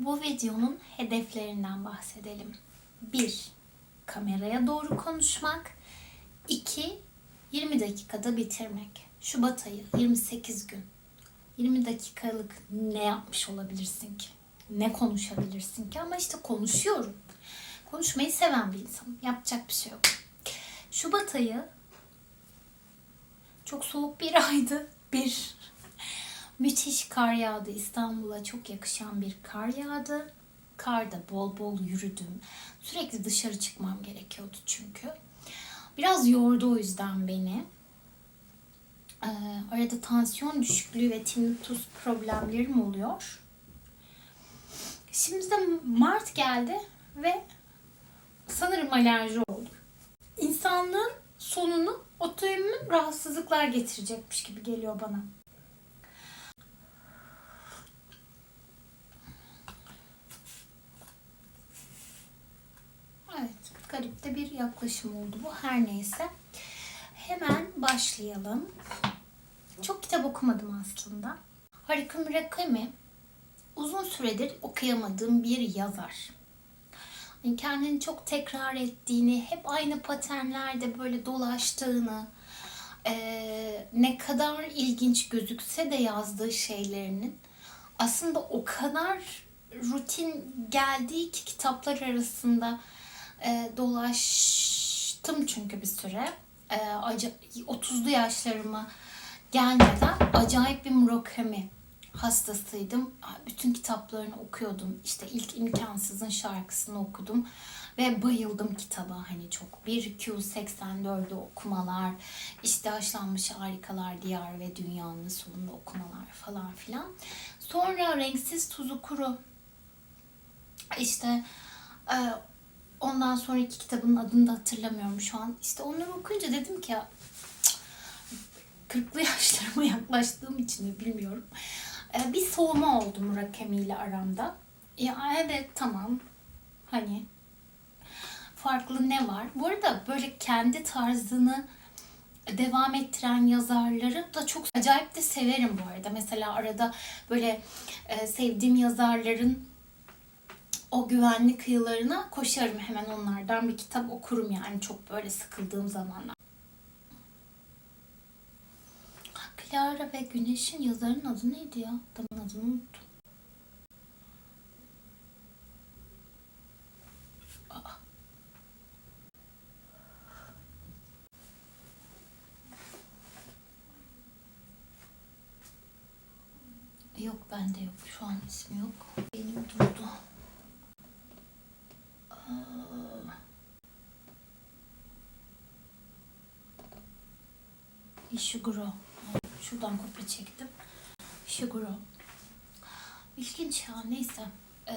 Bu videonun hedeflerinden bahsedelim. 1. Kameraya doğru konuşmak. 2. 20 dakikada bitirmek. Şubat ayı 28 gün. 20 dakikalık ne yapmış olabilirsin ki? Ne konuşabilirsin ki? Ama işte konuşuyorum. Konuşmayı seven bir insanım. Yapacak bir şey yok. Şubat ayı çok soğuk bir aydı. Bir. Müthiş kar yağdı. İstanbul'a çok yakışan bir kar yağdı. Karda bol bol yürüdüm. Sürekli dışarı çıkmam gerekiyordu çünkü. Biraz yordu o yüzden beni. Ee, arada tansiyon düşüklüğü ve tinnitus problemlerim oluyor. Şimdi de Mart geldi ve sanırım alerji oldum. İnsanlığın sonunu otoimmün rahatsızlıklar getirecekmiş gibi geliyor bana. Evet, garip de bir yaklaşım oldu bu. Her neyse. Hemen başlayalım. Çok kitap okumadım aslında. Haruki Murakami uzun süredir okuyamadığım bir yazar. Kendini çok tekrar ettiğini, hep aynı paternlerde böyle dolaştığını, eee, ne kadar ilginç gözükse de yazdığı şeylerinin aslında o kadar rutin geldiği ki kitaplar arasında e, dolaştım çünkü bir süre. E, aca- 30'lu yaşlarıma gelmeden acayip bir Murakami hastasıydım. Bütün kitaplarını okuyordum. İşte ilk İmkansız'ın şarkısını okudum ve bayıldım kitaba hani çok. 1Q84'ü okumalar, işte Haşlanmış Harikalar Diyar ve Dünyanın Sonunda okumalar falan filan. Sonra Renksiz Tuzu Kuru işte e, ondan sonraki kitabın adını da hatırlamıyorum şu an. İşte onları okuyunca dedim ki ya cık, kırklı yaşlarıma yaklaştığım için mi bilmiyorum. E, bir soğuma oldu Murakami ile aramda. Ya evet tamam hani farklı ne var? Bu arada böyle kendi tarzını devam ettiren yazarları da çok acayip de severim bu arada. Mesela arada böyle e, sevdiğim yazarların o güvenli kıyılarına koşarım hemen onlardan bir kitap okurum yani çok böyle sıkıldığım zamanlar. Clara ve Güneş'in yazarın adı neydi ya? Adamın adını unuttum. Aa. Yok bende yok. Şu an ismi yok. Benim durdu. Aa. Ishiguro. Şuradan kopya çektim. Ishiguro. İlginç ya neyse. Ee,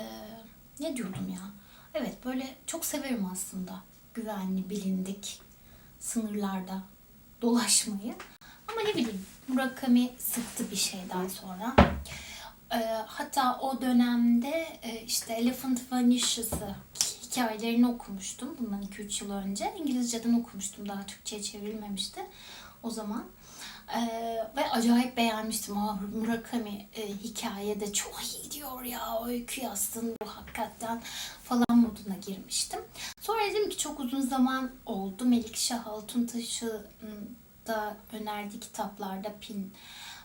ne diyordum ya? Evet böyle çok severim aslında. Güvenli, bilindik sınırlarda dolaşmayı. Ama ne bileyim Murakami sıktı bir şeyden sonra. Ee, hatta o dönemde e, işte Elephant Vanishes'ı hikayelerini okumuştum. Bundan 2-3 yıl önce. İngilizceden okumuştum. Daha Türkçe'ye çevrilmemişti o zaman. Ee, ve acayip beğenmiştim. Aa, Murakami e, hikayede çok iyi diyor ya. Öykü yazsın bu hakikaten falan moduna girmiştim. Sonra dedim ki çok uzun zaman oldu. Melikşah Altuntaş'ın da önerdiği kitaplarda Pin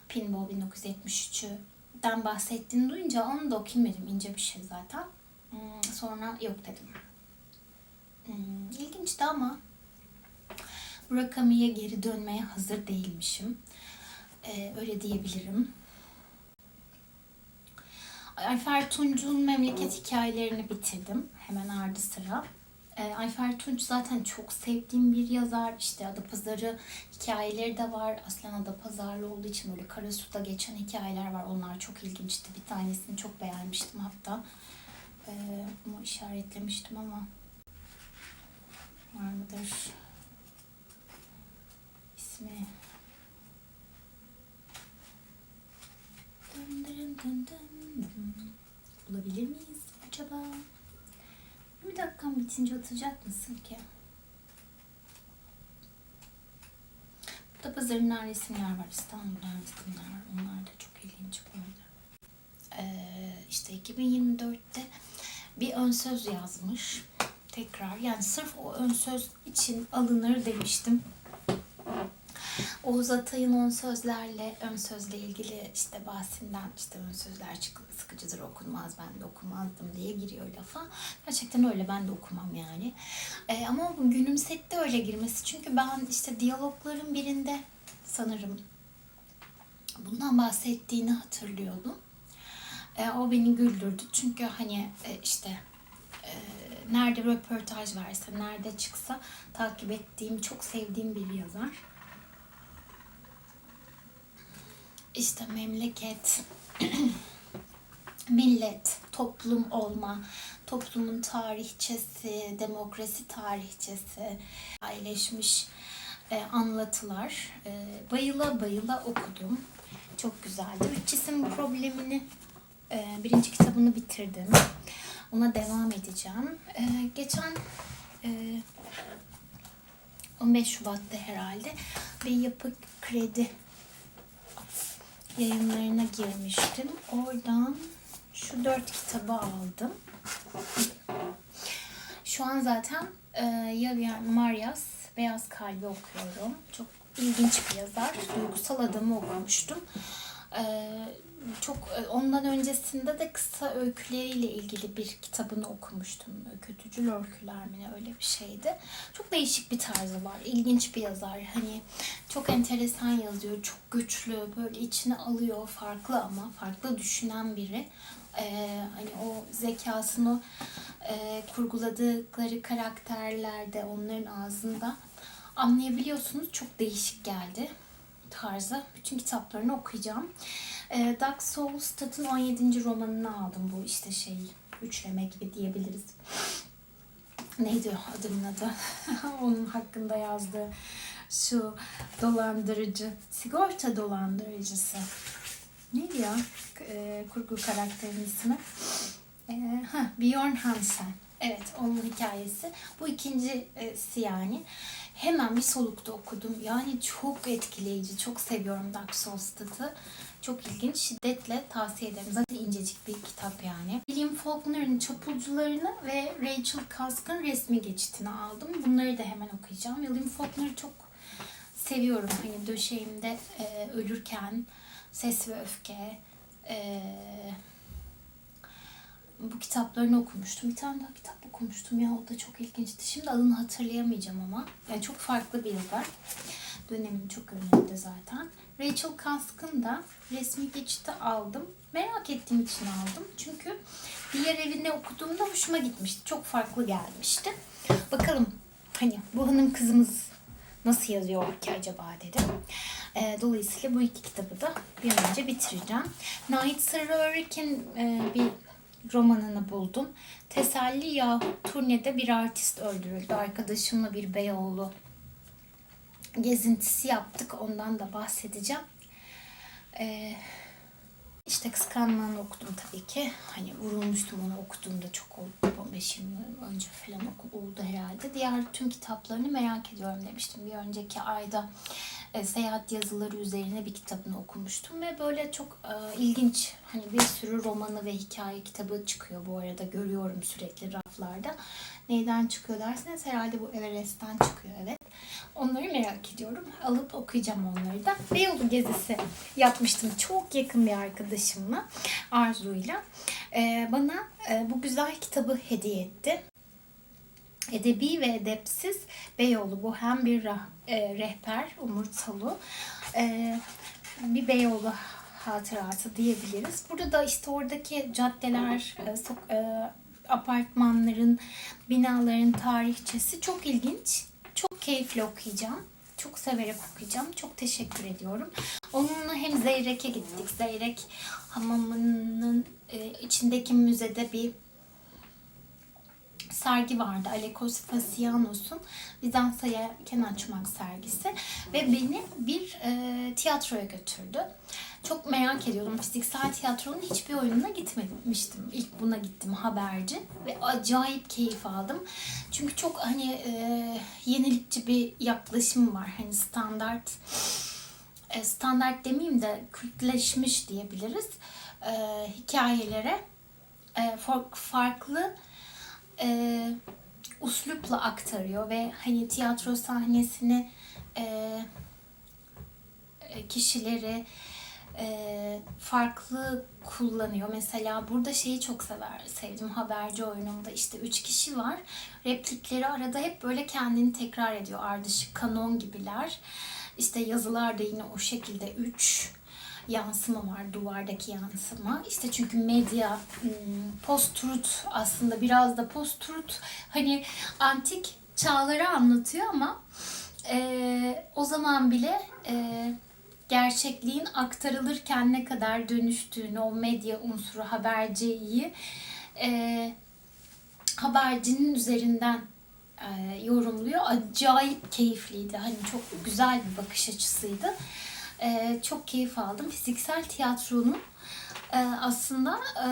Pinball 1973'den bahsettiğini duyunca onu da okuyayım dedim. İnce bir şey zaten. Hmm, Sonra yok dedim. Hmm, İlginçti ama Murakami'ye geri dönmeye hazır değilmişim. Ee, öyle diyebilirim. Ayfer Tunç'un memleket hikayelerini bitirdim. Hemen ardı sıra. Ee, Ayfer Tunç zaten çok sevdiğim bir yazar. İşte Adapazarı hikayeleri de var. Aslen Adapazarlı olduğu için böyle Karasu'da geçen hikayeler var. Onlar çok ilginçti. Bir tanesini çok beğenmiştim hatta. Ee, bunu işaretlemiştim ama bitince atacak mısın ki? Burada pazarında resimler var. İstanbul'da resimler var. Onlar da çok ilginç bu arada. Ee, işte 2024'te bir ön söz yazmış. Tekrar yani sırf o ön söz için alınır demiştim. Oğuz Atay'ın ön sözlerle, ön sözle ilgili işte bahsinden işte ön sözler sıkıcıdır okunmaz ben de okumazdım diye giriyor lafa. Gerçekten öyle ben de okumam yani. Ee, ama bu gülümsetti öyle girmesi. Çünkü ben işte diyalogların birinde sanırım bundan bahsettiğini hatırlıyordum. Ee, o beni güldürdü. Çünkü hani e, işte e, nerede röportaj verse, nerede çıksa takip ettiğim, çok sevdiğim bir yazar. İşte memleket, millet, toplum olma, toplumun tarihçesi, demokrasi tarihçesi, paylaşmış e, anlatılar. E, bayıla bayıla okudum. Çok güzeldi. Üç cisim problemini e, birinci kitabını bitirdim. Ona devam edeceğim. E, geçen e, 15 Şubat'ta herhalde bir yapı kredi yayınlarına girmiştim. Oradan şu dört kitabı aldım. Şu an zaten e, Yavian Marias Beyaz Kalbi okuyorum. Çok ilginç bir yazar. Duygusal Adamı okumuştum. E, çok e, ondan öncesinde de kısa öyküleriyle ilgili bir kitabını okumuştum. Kötücül öyküler mi öyle bir şeydi. Çok değişik bir tarzı var. İlginç bir yazar. Hani çok enteresan yazıyor. Çok güçlü. Böyle içine alıyor. Farklı ama farklı düşünen biri. Ee, hani o zekasını e, kurguladıkları karakterlerde onların ağzında anlayabiliyorsunuz. Çok değişik geldi tarzı. Bütün kitaplarını okuyacağım. E, Dark Soulstat'ın 17. romanını aldım. Bu işte şey üçleme gibi diyebiliriz. Neydi o adamın adı? Onun hakkında yazdığı şu dolandırıcı, sigorta dolandırıcısı. Neydi ya e, kurgu karakterin ismi? E, ha, Bjorn Hansen. Evet onun hikayesi. Bu ikincisi yani. Hemen bir solukta okudum. Yani çok etkileyici. Çok seviyorum Dark Soulstat'ı. Çok ilginç. Şiddetle tavsiye ederim. Zaten incecik bir kitap yani. William Faulkner'ın Çapulcularını ve Rachel Cusk'ın Resmi Geçitini aldım. Bunları da hemen okuyacağım. William Faulkner'ı çok seviyorum. Hani döşeğimde e, ölürken Ses ve Öfke e, bu kitaplarını okumuştum. Bir tane daha kitap okumuştum ya o da çok ilginçti. Şimdi adını hatırlayamayacağım ama. Yani çok farklı bir yazar. Dönemin çok önünde zaten. Rachel Cusk'ın da resmi geçiti aldım. Merak ettiğim için aldım. Çünkü diğer evinde okuduğumda hoşuma gitmişti. Çok farklı gelmişti. Bakalım hani bu hanım kızımız nasıl yazıyor ki acaba dedim. E, dolayısıyla bu iki kitabı da bir an önce bitireceğim. Nait Sırrıörik'in e, bir romanını buldum. Teselli yahut turnede bir artist öldürüldü. Arkadaşımla bir Beyoğlu gezintisi yaptık. Ondan da bahsedeceğim. Ee, işte kıskanmanı okudum tabii ki. Hani vurulmuştum onu okuduğumda çok oldu. 15 yıl önce falan oldu herhalde. Diğer tüm kitaplarını merak ediyorum demiştim. Bir önceki ayda e, seyahat yazıları üzerine bir kitabını okumuştum ve böyle çok e, ilginç hani bir sürü romanı ve hikaye kitabı çıkıyor bu arada görüyorum sürekli raflarda. Neyden çıkıyor derseniz herhalde bu Everest'ten çıkıyor evet. Onları merak ediyorum. Alıp okuyacağım onları da. Beyoğlu gezisi yapmıştım çok yakın bir arkadaşımla Arzu'yla. E, bana e, bu güzel kitabı hediye etti. Edebi ve edepsiz Beyoğlu bu hem bir rah- e, rehber Umur e, bir Beyoğlu hatırası diyebiliriz. Burada da işte oradaki caddeler, e, sok- e, apartmanların, binaların tarihçesi çok ilginç. Çok keyifli okuyacağım. Çok severek okuyacağım. Çok teşekkür ediyorum. Onunla hem Zeyrek'e gittik. Zeyrek hamamının e, içindeki müzede bir sergi vardı. Alekos Fasianos'un Bizans'a Yelken Açmak sergisi. Ve beni bir e, tiyatroya götürdü. Çok merak ediyordum. Fiziksel tiyatronun hiçbir oyununa gitmemiştim. İlk buna gittim haberci. Ve acayip keyif aldım. Çünkü çok hani e, yenilikçi bir yaklaşım var. Hani standart e, standart demeyeyim de kültleşmiş diyebiliriz. E, hikayelere e, farklı e, uslupla aktarıyor ve hani tiyatro sahnesini e, kişileri e, farklı kullanıyor. Mesela burada şeyi çok sever, sevdim haberci oyununda işte üç kişi var. Replikleri arada hep böyle kendini tekrar ediyor. Ardışık kanon gibiler. İşte yazılar da yine o şekilde üç yansıma var duvardaki yansıma. İşte çünkü medya post-truth aslında biraz da post-truth hani antik çağları anlatıyor ama e, o zaman bile e, gerçekliğin aktarılırken ne kadar dönüştüğünü, o medya unsuru haberciyi e, habercinin üzerinden e, yorumluyor. Acayip keyifliydi. Hani çok güzel bir bakış açısıydı. E, çok keyif aldım. Fiziksel tiyatronun e, aslında e,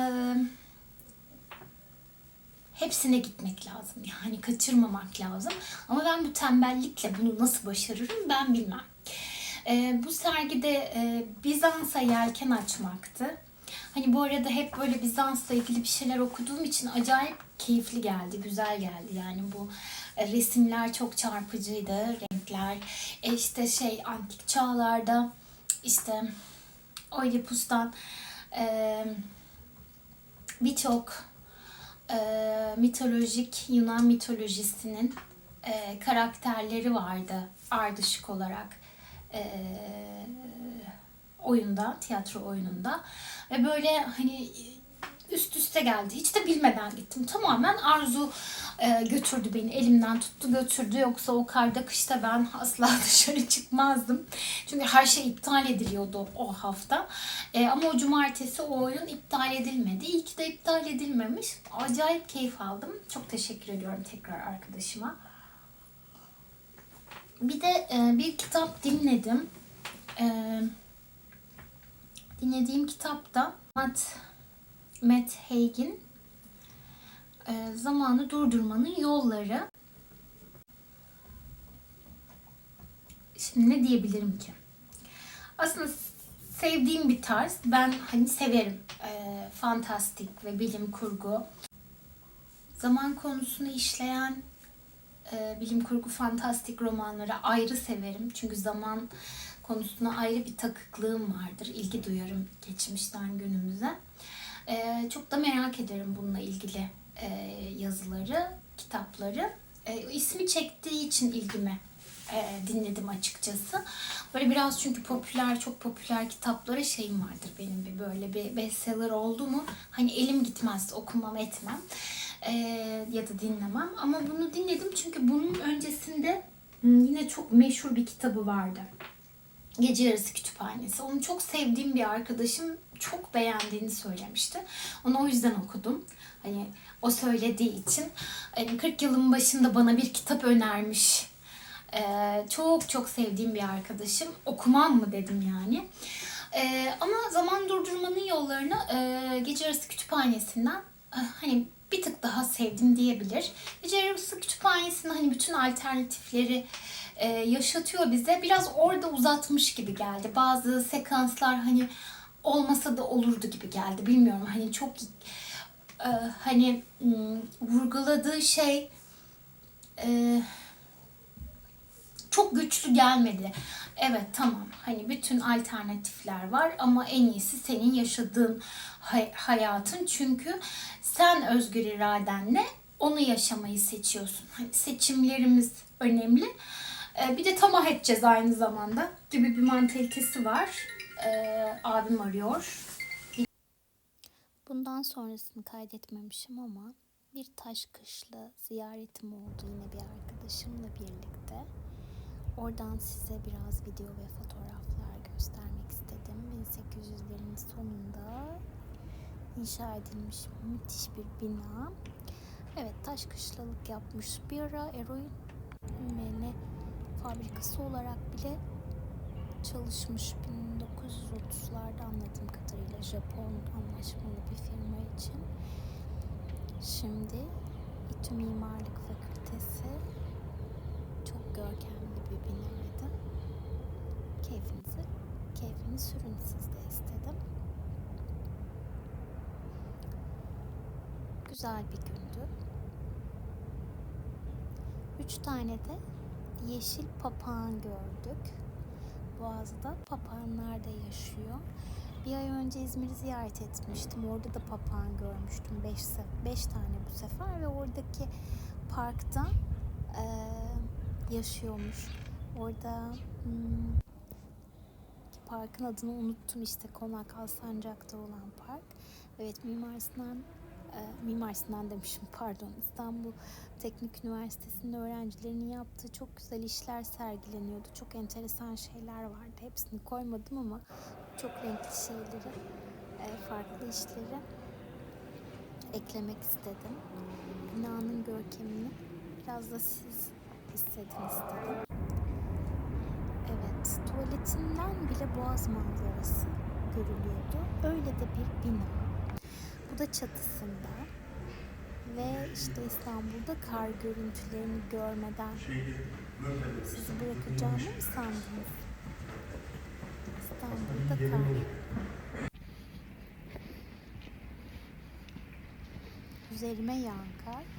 hepsine gitmek lazım. Yani kaçırmamak lazım. Ama ben bu tembellikle bunu nasıl başarırım ben bilmem. E, bu sergide e, Bizans'a yelken açmaktı. Hani bu arada hep böyle Bizans'la ilgili bir şeyler okuduğum için acayip keyifli geldi, güzel geldi. Yani bu e, resimler çok çarpıcıydı, renkler. E işte şey antik çağlarda işte Oidipus'tan e, birçok e, mitolojik Yunan mitolojisinin e, karakterleri vardı ardışık olarak e, oyunda, tiyatro oyununda. Ve böyle hani üst üste geldi. Hiç de bilmeden gittim. Tamamen arzu e, götürdü beni. Elimden tuttu götürdü. Yoksa o karda kışta ben asla dışarı çıkmazdım. Çünkü her şey iptal ediliyordu o hafta. E, ama o cumartesi o oyun iptal edilmedi. İyi ki de iptal edilmemiş. Acayip keyif aldım. Çok teşekkür ediyorum tekrar arkadaşıma. Bir de e, bir kitap dinledim. E, dinlediğim kitapta Matt, Matt Haig'in e, Zamanı Durdurmanın Yolları. Şimdi ne diyebilirim ki? Aslında sevdiğim bir tarz. Ben hani severim. E, fantastik ve bilim kurgu. Zaman konusunu işleyen e, bilim kurgu fantastik romanları ayrı severim. Çünkü zaman konusuna ayrı bir takıklığım vardır. İlgi duyarım geçmişten günümüze. E, çok da merak ederim bununla ilgili e, yazıları, kitapları. E, ismi çektiği için ilgimi e, dinledim açıkçası. Böyle biraz çünkü popüler, çok popüler kitaplara şeyim vardır benim bir böyle bir bestseller oldu mu hani elim gitmez okumam etmem e, ya da dinlemem. Ama bunu dinledim çünkü bunun öncesinde yine çok meşhur bir kitabı vardı. Gece Yarısı Kütüphanesi. Onu çok sevdiğim bir arkadaşım çok beğendiğini söylemişti. Onu o yüzden okudum. Hani o söylediği için. Yani 40 yılın başında bana bir kitap önermiş. Ee, çok çok sevdiğim bir arkadaşım. Okumam mı dedim yani. Ee, ama zaman durdurmanın yollarını e, Gece Yarısı Kütüphanesi'nden e, hani bir tık daha sevdim diyebilir. Gece Yarısı Kütüphanesi'nin hani bütün alternatifleri e, yaşatıyor bize. Biraz orada uzatmış gibi geldi. Bazı sekanslar hani olmasa da olurdu gibi geldi. Bilmiyorum hani çok e, hani m, vurguladığı şey e, çok güçlü gelmedi. Evet tamam hani bütün alternatifler var ama en iyisi senin yaşadığın hay- hayatın çünkü sen özgür iradenle onu yaşamayı seçiyorsun. Hani seçimlerimiz önemli. Ee, bir de tamah edeceğiz aynı zamanda gibi bir mantalitesi var. Abim arıyor. Bundan sonrasını kaydetmemişim ama bir taş kışla ziyaretim oldu yine bir arkadaşımla birlikte. Oradan size biraz video ve fotoğraflar göstermek istedim. 1800'lerin sonunda inşa edilmiş müthiş bir bina. Evet taş kışlalık yapmış. Bir ara eroin ne fabrikası olarak bile çalışmış 1930'larda anladığım kadarıyla Japon anlaşmalı bir firma için. Şimdi İTÜ Mimarlık Fakültesi çok görkemli bir binaydı. Keyfinizi, keyfini sürün siz de istedim. güzel bir gündü. Üç tane de yeşil papağan gördük. Boğaz'da papağanlar da yaşıyor. Bir ay önce İzmir'i ziyaret etmiştim. Orada da papağan görmüştüm. Beş, se- beş tane bu sefer ve oradaki parkta eee, yaşıyormuş. Orada hmm, parkın adını unuttum işte Konak Alsancak'ta olan park. Evet Mimar Sinan e, Mimar Sinan demişim pardon İstanbul Teknik Üniversitesi'nin öğrencilerinin yaptığı çok güzel işler sergileniyordu. Çok enteresan şeyler vardı. Hepsini koymadım ama çok renkli şeyleri, e, farklı işleri eklemek istedim. Binanın görkemini biraz da siz hissedin istedim. Evet, tuvaletinden bile boğaz manzarası görülüyordu. Öyle de bir bina. Bu da çatısında. Ve işte İstanbul'da kar görüntülerini görmeden sizi bırakacağımı mı sandınız? İstanbul'da kar. Üzerime yağan kar.